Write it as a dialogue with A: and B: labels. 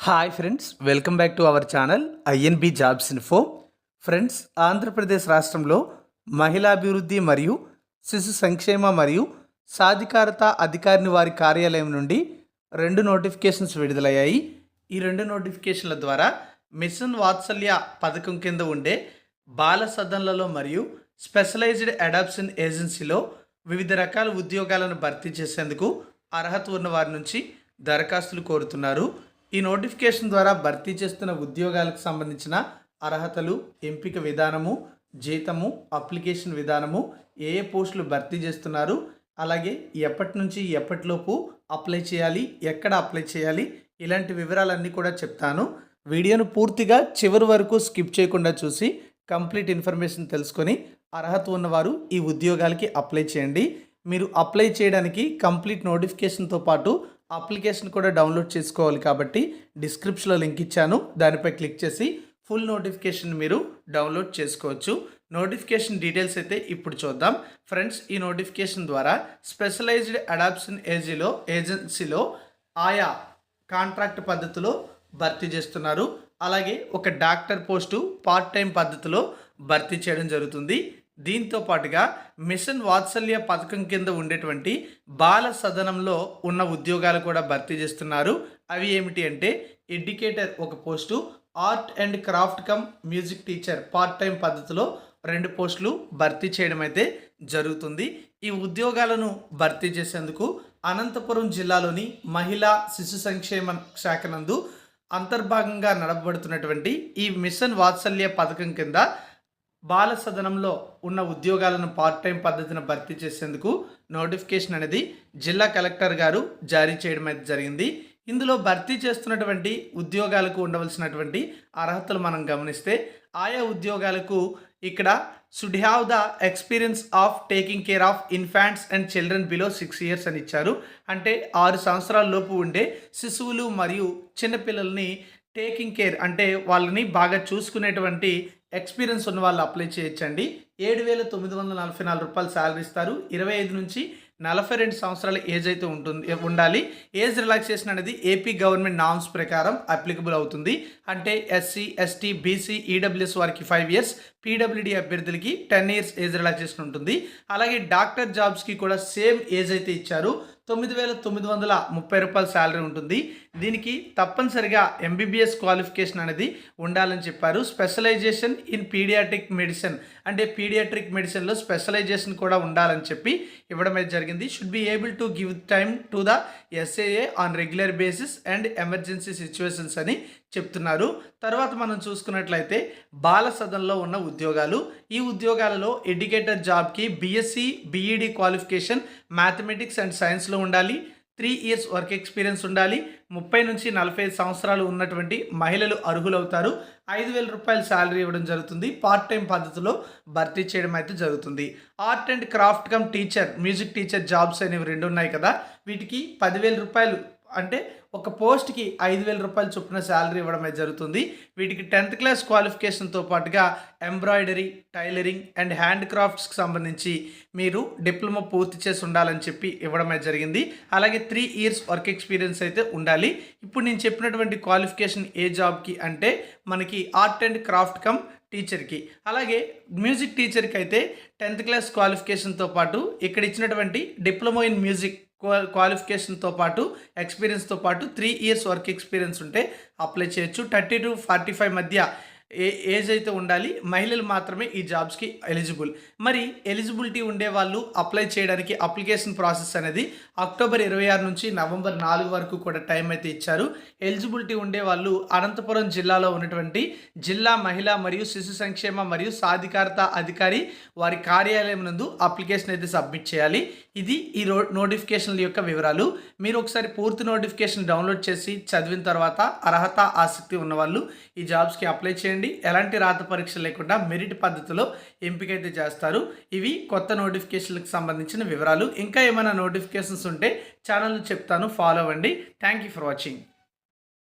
A: Hi friends welcome back to our channel INB jobs info friends Andhra Pradesh రాష్ట్రంలో మహిళాభివృద్ధి మరియు శిశు సంక్షేమ మరియు సాధికారత అధికారిని వారి కార్యాలయం నుండి రెండు నోటిఫికేషన్స్ విడుదలయ్యాయి. ఈ రెండు నోటిఫికేషన్ల ద్వారా మిషన్ వాత్సల్య పథకం కింద ఉండే బాల సదన్లలో మరియు స్పెషలైజ్డ్ అడాప్షన్ ఏజెన్సీలో వివిధ రకాల ఉద్యోగాలను భర్తీ చేసేందుకు అర్హత ఉన్న వారి నుంచి దరఖాస్తులు కోరుతున్నారు. ఈ నోటిఫికేషన్ ద్వారా భర్తీ చేస్తున్న ఉద్యోగాలకు సంబంధించిన అర్హతలు ఎంపిక విధానము జీతము అప్లికేషన్ విధానము ఏ ఏ పోస్టులు భర్తీ చేస్తున్నారు అలాగే ఎప్పటి నుంచి ఎప్పటిలోపు అప్లై చేయాలి ఎక్కడ అప్లై చేయాలి ఇలాంటి వివరాలన్నీ కూడా చెప్తాను. వీడియోను పూర్తిగా చివరి వరకు స్కిప్ చేయకుండా చూసి కంప్లీట్ ఇన్ఫర్మేషన్ తెలుసుకొని అర్హత ఉన్నవారు ఈ ఉద్యోగాలకి అప్లై చేయండి. మీరు అప్లై చేయడానికి కంప్లీట్ నోటిఫికేషన్తో పాటు అప్లికేషన్ కూడా డౌన్లోడ్ చేసుకోవాలి కాబట్టి డిస్క్రిప్షన్లో లింక్ ఇచ్చాను. దానిపై క్లిక్ చేసి ఫుల్ నోటిఫికేషన్ మీరు డౌన్లోడ్ చేసుకోవచ్చు. నోటిఫికేషన్ డీటెయిల్స్ అయితే ఇప్పుడు చూద్దాం. ఫ్రెండ్స్ ఈ నోటిఫికేషన్ ద్వారా స్పెషలైజ్డ్ అడాప్షన్ ఏజీలో ఏజెన్సీలో ఆయా కాంట్రాక్ట్ పద్ధతిలో భర్తీ చేస్తున్నారు. అలాగే ఒక డాక్టర్ పోస్టు పార్ట్ టైం పద్ధతిలో భర్తీ చేయడం జరుగుతుంది. దీంతో పాటుగా మిషన్ వాత్సల్య పథకం కింద ఉండేటువంటి బాల సదనంలో ఉన్న ఉద్యోగాలు కూడా భర్తీ చేస్తున్నారు. అవి ఏమిటి అంటే ఎడ్యుకేటర్ ఒక post art and craft cum music teacher part time పద్ధతిలో రెండు పోస్టులు భర్తీ చేయడం అయితే జరుగుతుంది. ఈ ఉద్యోగాలను భర్తీ చేసేందుకు అనంతపురం జిల్లాలోని మహిళా శిశు సంక్షేమ శాఖ నందు అంతర్భాగంగా నడపబడుతున్నటువంటి ఈ మిషన్ వాత్సల్య పథకం కింద బాల సదనంలో ఉన్న ఉద్యోగాలను పార్ట్ టైం పద్ధతిని భర్తీ చేసేందుకు నోటిఫికేషన్ అనేది జిల్లా కలెక్టర్ గారు జారీ చేయడం అయితే జరిగింది. ఇందులో భర్తీ చేస్తున్నటువంటి ఉద్యోగాలకు ఉండవలసినటువంటి అర్హతలు మనం గమనిస్తే ఆయా ఉద్యోగాలకు ఇక్కడ should have the experience of taking care of infants and children below six years అని ఇచ్చారు. అంటే ఆరు సంవత్సరాల లోపు ఉండే శిశువులు మరియు చిన్నపిల్లల్ని టేకింగ్ కేర్ అంటే వాళ్ళని బాగా చూసుకునేటువంటి ఎక్స్పీరియన్స్ ఉన్న వాళ్ళు అప్లై చేయొచ్చండి. ఏడు వేల తొమ్మిది వందల నలభై నాలుగు రూపాయలు శాలరీ ఇస్తారు. ఇరవై ఐదు నుంచి నలభై రెండు సంవత్సరాల ఏజ్ అయితే ఉంటుంది ఉండాలి. ఏజ్ రిలాక్సేషన్ అనేది ఏపీ గవర్నమెంట్ నామ్స్ ప్రకారం అప్లికబుల్ అవుతుంది. అంటే ఎస్సీ ఎస్టీ బీసీ ఈడబ్ల్యూఎస్ వారికి ఫైవ్ ఇయర్స్ పీడబ్ల్యూడి అభ్యర్థులకి టెన్ ఇయర్స్ ఏజ్ రిలాక్సేషన్ ఉంటుంది. అలాగే డాక్టర్ జాబ్స్కి కూడా సేమ్ ఏజ్ అయితే ఇచ్చారు. తొమ్మిది వేల తొమ్మిది వందల ముప్పై రూపాయల శాలరీ ఉంటుంది. దీనికి తప్పనిసరిగా ఎంబీబీఎస్ క్వాలిఫికేషన్ అనేది ఉండాలని చెప్పారు. స్పెషలైజేషన్ ఇన్ పీడియాట్రిక్ మెడిసిన్ అంటే పీడియాట్రిక్ మెడిసిన్లో స్పెషలైజేషన్ కూడా ఉండాలని చెప్పి ఇవ్వడం అయితే జరిగింది. Should be able to give time to the SAA on regular basis and emergency situations అని చెప్తున్నారు. తర్వాత మనం చూసుకున్నట్లయితే బాల సదన్లో ఉన్న ఉద్యోగాలు. ఈ ఉద్యోగాలలో ఎడ్యుకేటర్ జాబ్కి BSc BEd qualification mathematics and సైన్స్లో ఉండాలి. త్రీ ఇయర్స్ వర్క్ ఎక్స్పీరియన్స్ ఉండాలి. ముప్పై నుంచి నలభై ఐదు సంవత్సరాలు ఉన్నటువంటి మహిళలు అర్హులవుతారు. ఐదు వేల రూపాయల శాలరీ ఇవ్వడం జరుగుతుంది. పార్ట్ టైం పద్ధతిలో భర్తీ చేయడం అయితే జరుగుతుంది. Art and craft cum teacher music teacher jobs అనేవి రెండు ఉన్నాయి కదా. వీటికి పదివేల రూపాయలు అంటే ఒక పోస్ట్కి ఐదు వేల రూపాయలు చొప్పున శాలరీ ఇవ్వడమే జరుగుతుంది. వీటికి టెన్త్ క్లాస్ క్వాలిఫికేషన్తో పాటుగా ఎంబ్రాయిడరీ టైలరింగ్ అండ్ హ్యాండ్ క్రాఫ్ట్స్కి సంబంధించి మీరు డిప్లొమా పూర్తి చేసి ఉండాలని చెప్పి ఇవ్వడమే జరిగింది. అలాగే త్రీ ఇయర్స్ వర్క్ ఎక్స్పీరియన్స్ అయితే ఉండాలి. ఇప్పుడు నేను చెప్పినటువంటి క్వాలిఫికేషన్ ఏ జాబ్కి అంటే మనకి ఆర్ట్ అండ్ క్రాఫ్ట్ కమ్ టీచర్కి. అలాగే మ్యూజిక్ టీచర్కి అయితే టెన్త్ క్లాస్ క్వాలిఫికేషన్తో పాటు ఇక్కడ ఇచ్చినటువంటి డిప్లొమా ఇన్ మ్యూజిక్ క్వాలిఫికేషన్తో పాటు ఎక్స్పీరియన్స్తో పాటు త్రీ ఇయర్స్ వర్క్ ఎక్స్పీరియన్స్ ఉంటే అప్లై చేయొచ్చు. థర్టీ టు ఫార్టీ ఫైవ్ మధ్య ఏ ఏజ్ అయితే ఉండాలి మహిళలు మాత్రమే ఈ జాబ్స్కి ఎలిజిబుల్ మరి ఎలిజిబిలిటీ ఉండే వాళ్ళు అప్లై చేయడానికి అప్లికేషన్ ప్రాసెస్ అనేది అక్టోబర్ ఇరవై ఆరు నుంచి నవంబర్ నాలుగు వరకు కూడా టైం అయితే ఇచ్చారు. ఎలిజిబిలిటీ ఉండే వాళ్ళు అనంతపురం జిల్లాలో ఉన్నటువంటి జిల్లా మహిళా మరియు శిశు సంక్షేమ మరియు సాధికారత అధికారి వారి కార్యాలయం నందు అప్లికేషన్ అయితే సబ్మిట్ చేయాలి. ఇది ఈ రో నోటిఫికేషన్ల యొక్క వివరాలు. మీరు ఒకసారి పూర్తి నోటిఫికేషన్ డౌన్లోడ్ చేసి చదివిన తర్వాత అర్హత ఆసక్తి ఉన్నవాళ్ళు ఈ జాబ్స్కి అప్లై చేయండి. ఎలాంటి రాత పరీక్ష లేకుండా మెరిట్ పద్ధతిలో ఎంపిక అయితే చేస్తారు. ఇవి కొత్త నోటిఫికేషన్లకు సంబంధించిన వివరాలు. ఇంకా ఏమైనా నోటిఫికేషన్స్ ఉంటే ఛానల్ చెప్తాను. ఫాలో అవ్వండి. Thank you for watching.